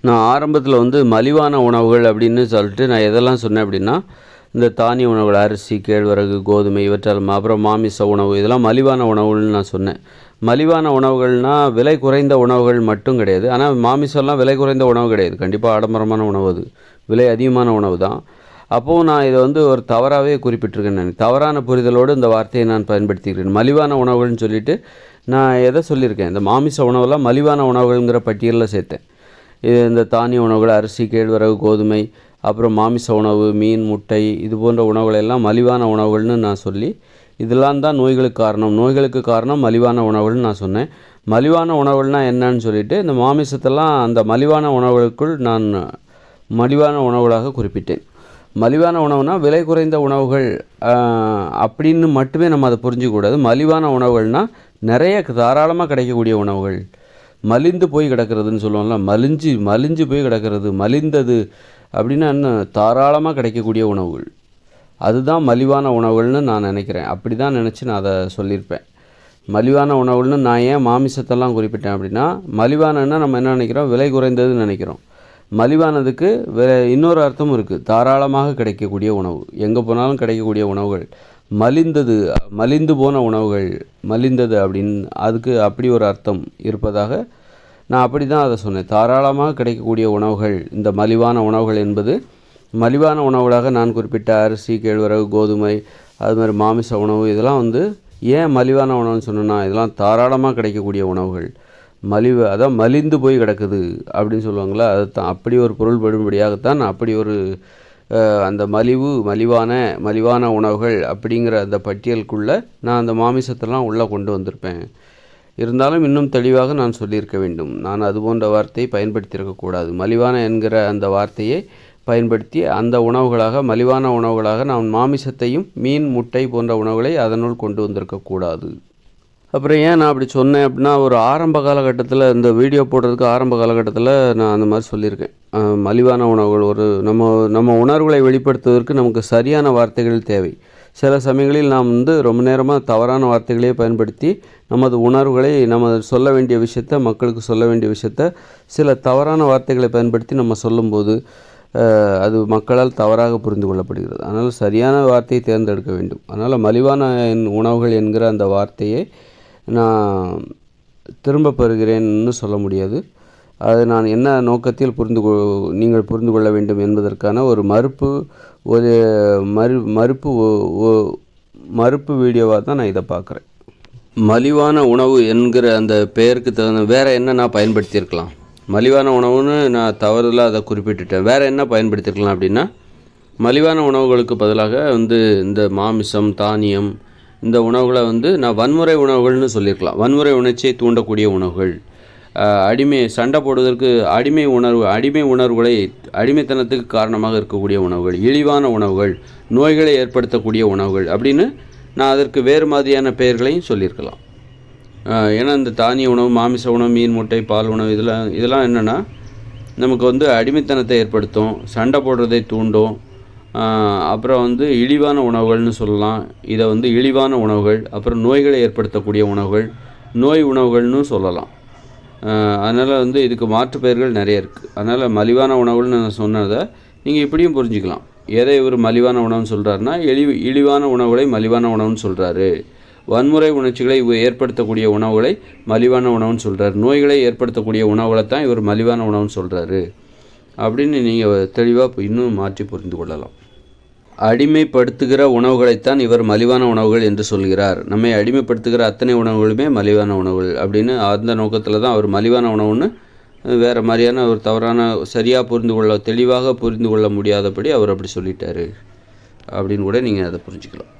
நான் ஆரம்பத்தில் வந்து மலிவான உணவுகள் அப்படின்னு சொல்லிட்டு நான் எதெல்லாம் சொன்னேன் அப்படின்னா இந்த தானிய உணவுகள் அரிசி கேழ்வரகு கோதுமை இவற்றால் அப்புறம் மாமிச உணவு இதெல்லாம் மலிவான உணவுகள்னு நான் சொன்னேன். மலிவான உணவுகள்னால் விலை குறைந்த உணவுகள் மட்டும் கிடையாது. ஆனால் மாமிசம்லாம் விலை குறைந்த உணவு கிடையாது. கண்டிப்பாக ஆடம்பரமான உணவு அது. விலை அதிகமான உணவு தான். அப்போது நான் இதை வந்து ஒரு தவறாகவே குறிப்பிட்டிருக்கேன் நான் தவறான புரிதலோடு இந்த வார்த்தையை நான் பயன்படுத்திக்கிறேன். மலிவான உணவுகள்னு சொல்லிட்டு நான் எதை சொல்லியிருக்கேன்? இந்த மாமிச உணவெல்லாம் மலிவான உணவுகள்ங்கிற பட்டியலில் சேர்த்தேன். இது இந்த தானிய உணவுகள் அரிசி கேழ்வரகு கோதுமை அப்புறம் மாமிச உணவு மீன் முட்டை இது போன்ற உணவுகள் எல்லாம் மலிவான உணவுகள்னு நான் சொல்லி இதெல்லாம் தான் நோய்களுக்கு காரணம். நோய்களுக்கு காரணம் மலிவான உணவுகள்னு நான் சொன்னேன். மலிவான உணவுகள்னால் என்னன்னு சொல்லிட்டு இந்த மாமிசத்தெல்லாம் அந்த மலிவான உணவுகளுக்குள் நான் மலிவான உணவுகளாக குறிப்பிட்டேன். மலிவான உணவுனால் விலை குறைந்த உணவுகள் அப்படின்னு மட்டுமே நம்ம அதை புரிஞ்சிக்கூடாது மலிவான உணவுகள்னால் நிறைய தாராளமாக கிடைக்கக்கூடிய உணவுகள். மலிந்து போய் கிடக்கிறதுன்னு சொல்லுவோம்ல மலிஞ்சு மலிஞ்சு போய் கிடக்கிறது மலிந்தது அப்படின்னா என்ன? தாராளமாக கிடைக்கக்கூடிய உணவுகள். அதுதான் மலிவான உணவுகள்னு நான் நினைக்கிறேன். அப்படி தான் நினச்சி நான் அதை சொல்லியிருப்பேன். மலிவான உணவுகள்னு நான் ஏன் மாமிசத்தெல்லாம் குறிப்பிட்டேன் அப்படின்னா மலிவானன்னா நம்ம என்ன நினைக்கிறோம்? விலை குறைந்ததுன்னு நினைக்கிறோம். மலிவானதுக்கு வேறு இன்னொரு அர்த்தமும் இருக்குது தாராளமாக கிடைக்கக்கூடிய உணவு. எங்கே போனாலும் கிடைக்கக்கூடிய உணவுகள். மலிந்தது மலிந்து போன உணவுகள் மலிந்தது அப்படின்னு அதுக்கு அப்படி ஒரு அர்த்தம் இருப்பதாக நான் அப்படி தான் அதை சொன்னேன். தாராளமாக கிடைக்கக்கூடிய உணவுகள் இந்த மலிவான உணவுகள் என்பது மலிவான உணவுகளாக நான் குறிப்பிட்ட அரிசி கேழ்வரகு கோதுமை அது மாதிரி மாமிச உணவு இதெல்லாம் வந்து ஏன் மலிவான உணவுன்னு சொன்னேன்னா இதெல்லாம் தாராளமாக கிடைக்கக்கூடிய உணவுகள். மலிவு அதான் மலிந்து போய் கிடக்குது அப்படின்னு சொல்லுவாங்களா அது தான் அப்படி ஒரு பொருள் படும்படியாகத்தான் அப்படி ஒரு அந்த மலிவு மலிவான மலிவான உணவுகள் அப்படிங்கிற அந்த பட்டியலுக்குள்ளே நான் அந்த மாமிசத்தெல்லாம் உள்ளே கொண்டு வந்திருப்பேன். இருந்தாலும் இன்னும் தெளிவாக நான் சொல்லியிருக்க வேண்டும். நான் அது போன்ற வார்த்தையை பயன்படுத்தியிருக்கக்கூடாது மலிவான என்கிற அந்த வார்த்தையை பயன்படுத்தி அந்த உணவுகளாக மலிவான உணவுகளாக நான் மாமிசத்தையும் மீன் முட்டை போன்ற உணவுகளை அதனுள் கொண்டு வந்திருக்கக்கூடாது அப்புறம் ஏன் நான் அப்படி சொன்னேன் அப்படின்னா ஒரு ஆரம்ப காலகட்டத்தில் இந்த வீடியோ போடுறதுக்கு ஆரம்ப காலகட்டத்தில் நான் அந்த மாதிரி சொல்லியிருக்கேன். மலிவான உணவுகள் ஒரு நம்ம நம்ம உணர்வுகளை வெளிப்படுத்துவதற்கு நமக்கு சரியான வார்த்தைகள் தேவை. சில சமயங்களில் நாம் வந்து ரொம்ப நேரமாக தவறான வார்த்தைகளையே பயன்படுத்தி நமது உணர்வுகளை நம்ம சொல்ல வேண்டிய விஷயத்த மக்களுக்கு சொல்ல வேண்டிய விஷயத்த சில தவறான வார்த்தைகளை பயன்படுத்தி நம்ம சொல்லும்போது அது மக்களால் தவறாக புரிந்து கொள்ளப்படுகிறது. அதனால் சரியான வார்த்தையை தேர்ந்தெடுக்க வேண்டும். அதனால் மலிவான என் உணவுகள் என்கிற அந்த வார்த்தையை நான் திரும்ப பெறுகிறேன்னு சொல்ல முடியாது. அது நான் என்ன நோக்கத்தில் புரிந்து கொ நீங்கள் புரிந்து கொள்ள வேண்டும் என்பதற்கான ஒரு மறுப்பு ஒரு மறு மறுப்பு மறுப்பு வீடியோவாக தான் நான் இதை பார்க்குறேன். மலிவான உணவு என்கிற அந்த பெயருக்கு தகுந்த வேறு என்ன நான் பயன்படுத்தியிருக்கலாம்? மலிவான உணவுன்னு நான் தவறுதலாக அதை குறிப்பிட்டுட்டேன். வேறு என்ன பயன்படுத்தியிருக்கலாம் அப்படின்னா மலிவான உணவுகளுக்கு பதிலாக வந்து இந்த மாமிசம் தானியம் இந்த உணவுகளை வந்து நான் வன்முறை உணவுகள்னு சொல்லியிருக்கலாம். வன்முறை உணர்ச்சியை தூண்டக்கூடிய உணவுகள். அடிமை சண்டை போடுவதற்கு அடிமை உணர்வு அடிமை உணர்வுகளை அடிமைத்தனத்துக்கு காரணமாக இருக்கக்கூடிய உணவுகள் இழிவான உணவுகள் நோய்களை ஏற்படுத்தக்கூடிய உணவுகள் அப்படின்னு நான் அதற்கு வேறு மாதிரியான பெயர்களையும் சொல்லியிருக்கலாம். ஏன்னா இந்த தானிய உணவு மாமிச உணவு மீன் முட்டை பால் உணவு இதெல்லாம் இதெல்லாம் என்னென்னா நமக்கு வந்து அடிமைத்தனத்தை ஏற்படுத்தும் சண்டை போடுறதை தூண்டும் அப்புறம் வந்து இழிவான உணவுகள்னு சொல்லலாம். இதை வந்து இழிவான உணவுகள் அப்புறம் நோய்களை ஏற்படுத்தக்கூடிய உணவுகள் நோய் உணவுகள்னு சொல்லலாம். அதனால் வந்து இதுக்கு மாற்று பெயர்கள் நிறைய இருக்குது அதனால் மலிவான உணவுன்னு நான் சொன்னதை நீங்கள் இப்படியும் புரிஞ்சுக்கலாம். எதை இவர் மலிவான உணவுன்னு சொல்கிறாருன்னா இழிவு இழிவான உணவுகளை மலிவான உணவுன்னு சொல்கிறாரு வன்முறை உணர்ச்சிகளை ஏற்படுத்தக்கூடிய உணவுகளை மலிவான உணவுன்னு சொல்கிறாரு நோய்களை ஏற்படுத்தக்கூடிய உணவுகளை தான் இவர் மலிவான உணவுன்னு சொல்கிறாரு அப்படின்னு நீங்கள் தெளிவாக இன்னும் மாற்றி புரிந்து கொள்ளலாம். அடிமைப்படுத்துகிற உணவுகளைத்தான் இவர் மலிவான உணவுகள் என்று சொல்கிறார். நம்மை அடிமைப்படுத்துகிற அத்தனை உணவுகளுமே மலிவான உணவுகள் அப்படின்னு அந்த நோக்கத்தில் தான் அவர் மலிவான உணவுன்னு வேறு மாதிரியான ஒரு தவறான சரியாக புரிந்து கொள்ள தெளிவாக புரிந்து கொள்ள முடியாதபடி அவர் அப்படி சொல்லிட்டாரு. அப்படின்னு கூட நீங்கள் அதை புரிஞ்சுக்கலாம்.